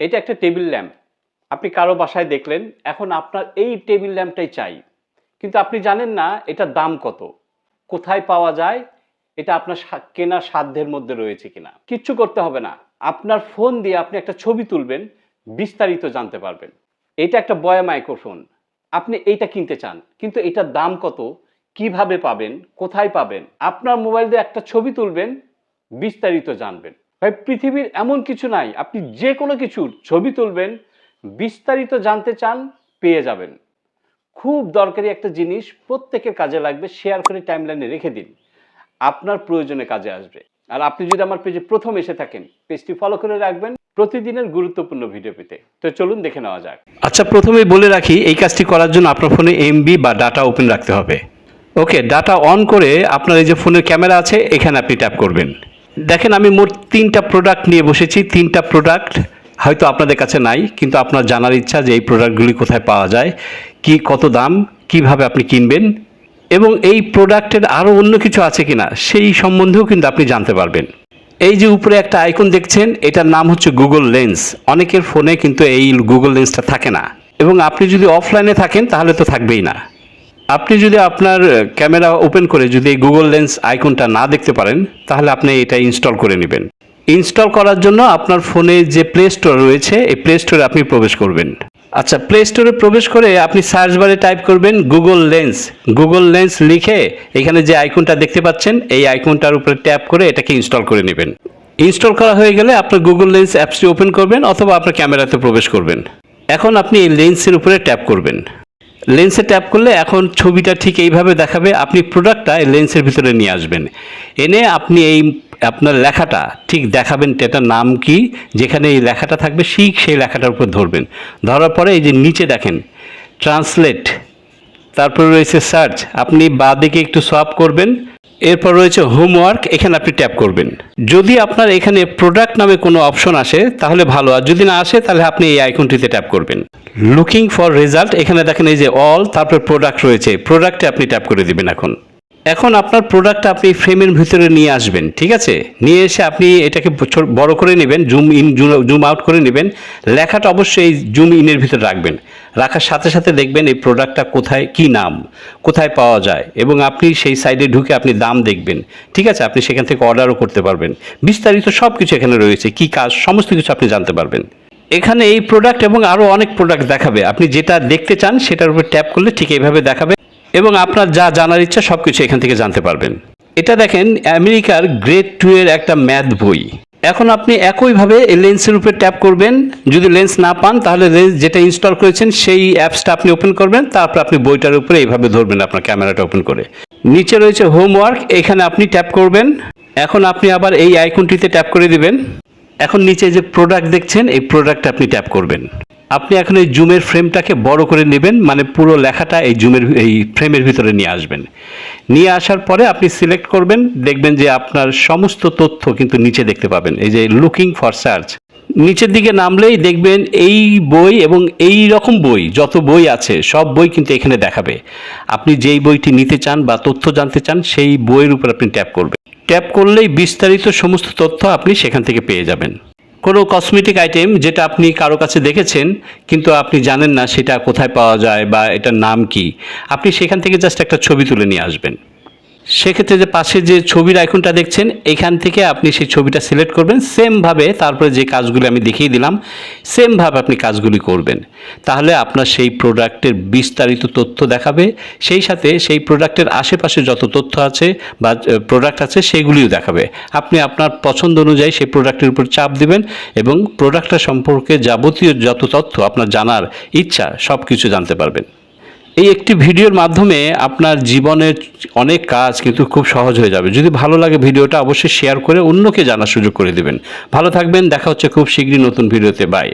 এটা একটা table lamp আপনি কারও বাসায় দেখলেন, এখন আপনার এই টেবিল ল্যাম্পটাই চাই। কিন্তু আপনি জানেন না এটার দাম কত। কোথায় পাওয়া যায়, এটা আপনার কেনার সাধ্যের মধ্যে রয়েছে কিনা। কিচ্ছু করতে হবে না। আপনার ফোন দিয়ে আপনি একটা ছবি তুলবেন, বিস্তারিত জানতে পারবেন। এটা একটা বয়া মাইক্রোফোন আপনি এইটা কিনতে চান, কিন্তু এটার দাম কত, কীভাবে পাবেন, কোথায় পাবেন? আপনার মোবাইল দিয়ে একটা ছবি তুলবেন, বিস্তারিত জানবেন। ভাই পৃথিবীর এমন কিছু নাই। আপনি যে কোনো কিছুর ছবি তুলবেন, বিস্তারিত জানতে চান, পেয়ে যাবেন। খুব দরকারি একটা জিনিস প্রত্যেকের কাজে লাগবে, শেয়ার করে টাইমলাইনে রেখে দিন। আপনার প্রয়োজনে কাজে আসবে। আর আপনি যদি আমার পেজে প্রথম এসে থাকেন পেজটি ফলো করে রাখবেন প্রতিদিনের গুরুত্বপূর্ণ ভিডিও পেতে। তো চলুন দেখে নেওয়া যাক। আচ্ছা প্রথমেই বলে রাখি, এই কাজটি করার জন্য আপনার ফোনে এমবি বা ডাটা ওপেন রাখতে হবে। ওকে ডাটা অন করে আপনার এই যে ফোনের ক্যামেরা আছে, এখানে আপনি ট্যাপ করবেন। দেখেন, আমি মোট তিনটা প্রোডাক্ট নিয়ে বসেছি। তিনটা প্রোডাক্ট হয়তো আপনাদের কাছে নাই, কিন্তু আপনার জানার ইচ্ছা যে এই প্রোডাক্টগুলি কোথায় পাওয়া যায়, কি, কত দাম, কীভাবে আপনি কিনবেন, এবং এই প্রোডাক্টের আরও অন্য কিছু আছে কিনা, সেই সম্বন্ধেও কিন্তু আপনি জানতে পারবেন। এই যে উপরে একটা আইকন দেখছেন, এটার নাম হচ্ছে গুগল লেন্স অনেকের ফোনে কিন্তু এই গুগল লেন্সটা থাকে না। এবং আপনি যদি অফলাইনে থাকেন, তাহলে তো থাকবেই না। আপনি যদি আপনার ক্যামেরা ওপেন করে যদি গুগল লেন্স আইকনটা না দেখতে পারেন, তাহলে আপনি এটা ইনস্টল করে নেবেন। ইনস্টল করার জন্য আপনার ফোনে যে প্লে স্টোর রয়েছে, এই প্লে স্টোরে আপনি প্রবেশ করবেন। আচ্ছা প্লে স্টোরে প্রবেশ করে আপনি সার্চ বারে টাইপ করবেন গুগল লেন্স গুগল লেন্স লিখে এখানে যে আইকনটা দেখতে পাচ্ছেন, এই আইকনটার উপরে ট্যাপ করে এটাকে ইনস্টল করে নেবেন। ইনস্টল করা হয়ে গেলে আপনার গুগল লেন্স অ্যাপসটি ওপেন করবেন অথবা আপনার ক্যামেরাতে প্রবেশ করবেন। এখন আপনি এই লেন্সের উপরে ট্যাপ করবেন। লেন্সে ট্যাপ করলে এখন ছবিটা ঠিক এইভাবে দেখাবে, আপনি প্রোডাক্টটা লেন্সের ভিতরে নিয়ে আসবেন। এনে আপনি এই আপনার লেখাটা ঠিক দেখাবেন এটার নাম কি, যেখানে এই লেখাটা থাকবে ঠিক সেই লেখাটার উপর ধরবেন। ধরার পরে এই যে নিচে দেখেন ট্রান্সলেট তারপর রয়েছে সার্চ আপনি বাঁ দিকে একটু সোয়াপ করবেন, এরপর রয়েছে হোমওয়ার্ক এখানে আপনি ট্যাপ করবেন। যদি আপনার এখানে প্রোডাক্ট নামে কোনো অপশন আসে, তাহলে ভালো, আর যদি না আসে, তাহলে আপনি এই আইকনটিতে ট্যাপ করবেন। লুকিং ফর রেজাল্ট এখানে দেখেন এই যে অল তারপর প্রোডাক্ট রয়েছে। প্রোডাক্টে আপনি ট্যাপ করে দিবেন এখন। এখন আপনার প্রোডাক্ট আপনি ফ্রেমের ভিতরে নিয়ে আসবেন, ঠিক আছে? নিয়ে এসে আপনি এটাকে বড় করে নেবেন জুম ইন জুম আউট করে নেবেন। লেখাটা অবশ্যই জুম ইনের ভিতরে রাখবেন। রাখার সাথে সাথে দেখবেন এই প্রোডাক্টটা কোথায়, কি নাম, কোথায় পাওয়া যায় এবং আপনি সেই সাইডে ঢুকে আপনি দাম দেখবেন, ঠিক আছে? আপনি সেখান থেকে অর্ডারও করতে পারবেন। বিস্তারিত সব কিছু এখানে রয়েছে, কি কাজ, সমস্ত কিছু আপনি জানতে পারবেন। এখানে এই প্রোডাক্ট এবং আরও অনেক প্রোডাক্ট দেখাবে। আপনি যেটা দেখতে চান সেটার উপর ট্যাপ করলে ঠিক এইভাবে দেখাবে এবং আপনার যা জানার ইচ্ছা সব কিছু এখান থেকে জানতে পারবেন। এটা দেখেন, আমেরিকার গ্রেড টু এর একটা ম্যাথ বই। এখন আপনি একইভাবে লেন্সের উপরে ট্যাপ করবেন। যদি লেন্স না পান, তাহলে লেন্স যেটা ইনস্টল করেছেন সেই অ্যাপসটা আপনি ওপেন করবেন। তারপর আপনি বইটার উপরে এইভাবে ধরবেন আপনার ক্যামেরাটা ওপেন করে। নিচে রয়েছে হোমওয়ার্ক এখানে আপনি ট্যাপ করবেন। এখন আপনি আবার এই আইকনটিতে ট্যাপ করে দিবেন। এখন নিচে যে প্রোডাক্ট দেখছেন, এই প্রোডাক্ট আপনি ট্যাপ করবেন। আপনি এখন এই জুমের ফ্রেমটাকে বড় করে নেবেন মানে পুরো লেখাটা এই জুমের এই ফ্রেমের ভিতরে নিয়ে আসবেন। নিয়ে আসার পরে আপনি সিলেক্ট করবেন, দেখবেন যে আপনার সমস্ত তথ্য কিন্তু নিচে দেখতে পাবেন। এই যে লুকিং ফর সার্চ নিচের দিকে নামলেই দেখবেন এই বই এবং এই রকম বই, যত বই আছে, সব বই কিন্তু এখানে দেখাবে। আপনি যেই বইটি নিতে চান বা তথ্য জানতে চান, সেই বইয়ের উপর আপনি ট্যাপ করবেন। ট্যাপ করলেই বিস্তারিত সমস্ত তথ্য আপনি সেখান থেকে পেয়ে যাবেন। কোনো কসমেটিক আইটেম যেটা আপনি কারও কাছে দেখেছেন, কিন্তু আপনি জানেন না সেটা কোথায় পাওয়া যায় বা এটার নাম কি, আপনি সেখান থেকে জাস্ট একটা ছবি তুলে নিয়ে আসবেন। সেক্ষেত্রে যে পাশে যে ছবির আইকনটা দেখছেন, এখান থেকে আপনি সেই ছবিটা সিলেক্ট করবেন। সেমভাবে তারপরে যে কাজগুলি আমি দেখিয়ে দিলাম সেমভাবে আপনি কাজগুলি করবেন। তাহলে আপনার সেই প্রোডাক্টের বিস্তারিত তথ্য দেখাবে। সেই সাথে সেই প্রোডাক্টের আশেপাশে যত তথ্য আছে বা প্রোডাক্ট আছে, সেগুলিও দেখাবে। আপনি আপনার পছন্দ অনুযায়ী সেই প্রোডাক্টের উপর চাপ দিবেন এবং প্রোডাক্টটা সম্পর্কে যাবতীয় যত তথ্য আপনার জানার ইচ্ছা সব কিছু জানতে পারবেন। এই একটি ভিডিওর মাধ্যমে আপনার জীবনের অনেক কাজ কিন্তু খুব সহজ হয়ে যাবে। যদি ভালো লাগে ভিডিওটা অবশ্যই শেয়ার করে অন্যকে জানার সুযোগ করে দেবেন। ভালো থাকবেন, দেখা হচ্ছে খুব শীঘ্রই নতুন ভিডিওতে। বাই